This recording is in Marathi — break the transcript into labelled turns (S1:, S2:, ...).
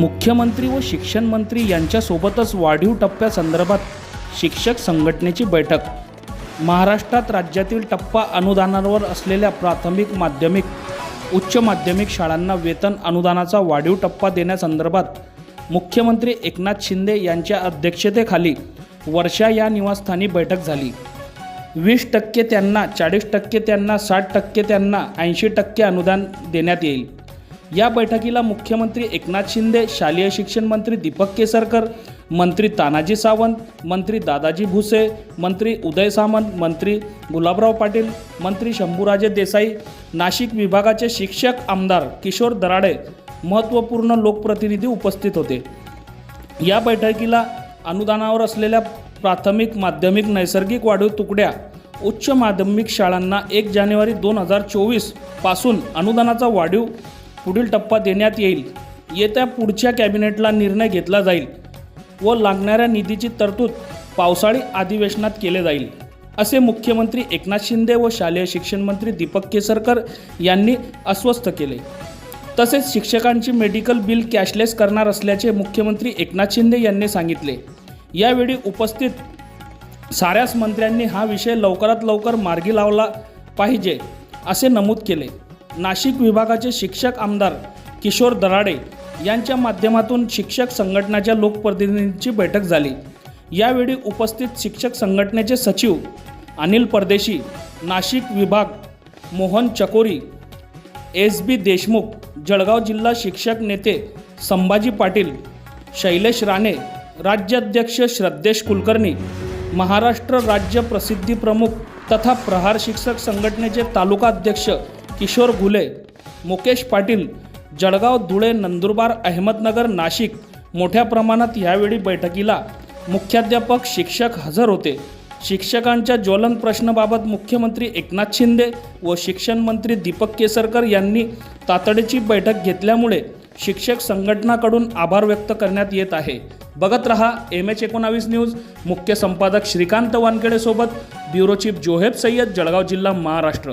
S1: मुख्यमंत्री व शिक्षण मंत्री यांच्यासोबतच वाढीव टप्प्यासंदर्भात शिक्षक संघटनेची बैठक. महाराष्ट्रात राज्यातील टप्पा अनुदानावर असलेल्या प्राथमिक माध्यमिक उच्च माध्यमिक शाळांना वेतन अनुदानाचा वाढीव टप्पा देण्यासंदर्भात मुख्यमंत्री एकनाथ शिंदे यांच्या अध्यक्षतेखाली वर्षा या निवासस्थानी बैठक झाली. वीस टक्के त्यांना चाळीस टक्के त्यांना साठ टक्के त्यांना ऐंशी टक्के अनुदान देण्यात येईल. या बैठकीला मुख्यमंत्री एकनाथ शिंदे शालेय शिक्षण मंत्री दीपक केसरकर मंत्री तानाजी सावंत मंत्री दादाजी भुसे मंत्री उदय सामंत मंत्री गुलाबराव पाटील मंत्री शंभूराजे देसाई नाशिक विभागाचे शिक्षक आमदार किशोर दराडे महत्त्वपूर्ण लोकप्रतिनिधी उपस्थित होते. या बैठकीला अनुदानावर असलेल्या प्राथमिक माध्यमिक नैसर्गिक वाढीव तुकड्या उच्च माध्यमिक शाळांना एक जानेवारी दोन हजार चोवीसपासून अनुदानाचा वाढीव पुढील टप्पा देण्यात येईल. येत्या पुढच्या कॅबिनेटला निर्णय घेतला जाईल व लागणाऱ्या निधीची तरतूद पावसाळी अधिवेशनात केले जाईल असे मुख्यमंत्री एकनाथ शिंदे व शालेय शिक्षण मंत्री दीपक केसरकर यांनी अस्वस्थ केले. तसेच शिक्षकांची मेडिकल बिल कॅशलेस करणार असल्याचे मुख्यमंत्री एकनाथ शिंदे यांनी सांगितले. यावेळी उपस्थित साऱ्याच मंत्र्यांनी हा विषय लवकरात लवकर मार्गी लावला पाहिजे असे नमूद केले. नाशिक विभागाचे शिक्षक आमदार किशोर दराडे यांच्या माध्यमातून शिक्षक संघटनाच्या लोकप्रतिनिधींची बैठक झाली. यावेळी उपस्थित शिक्षक संघटनेचे सचिव अनिल परदेशी नाशिक विभाग मोहन चकोरी एस बी देशमुख जळगाव जिल्हा शिक्षक नेते संभाजी पाटील शैलेश राणे राज्याध्यक्ष श्रद्धेश कुलकर्णी महाराष्ट्र राज्य प्रसिद्धी प्रमुख तथा प्रहार शिक्षक संघटनेचे तालुका अध्यक्ष किशोर घुले मुकेश पाटील जळगाव धुळे नंदुरबार अहमदनगर नाशिक मोठ्या प्रमाणात यावेळी बैठकीला मुख्याध्यापक शिक्षक हजर होते. शिक्षकांच्या ज्वलन प्रश्नाबाबत मुख्यमंत्री एकनाथ शिंदे व शिक्षण मंत्री दीपक केसरकर यांनी तातडीची बैठक घेतल्यामुळे शिक्षक संघटनाकडून आभार व्यक्त करण्यात येत आहे. बघत रहा एम एच एकोणावीस न्यूज. मुख्य संपादक श्रीकांत वानखेडेसोबत ब्युरो चीफ जोहेब सय्यद जळगाव जिल्हा महाराष्ट्र.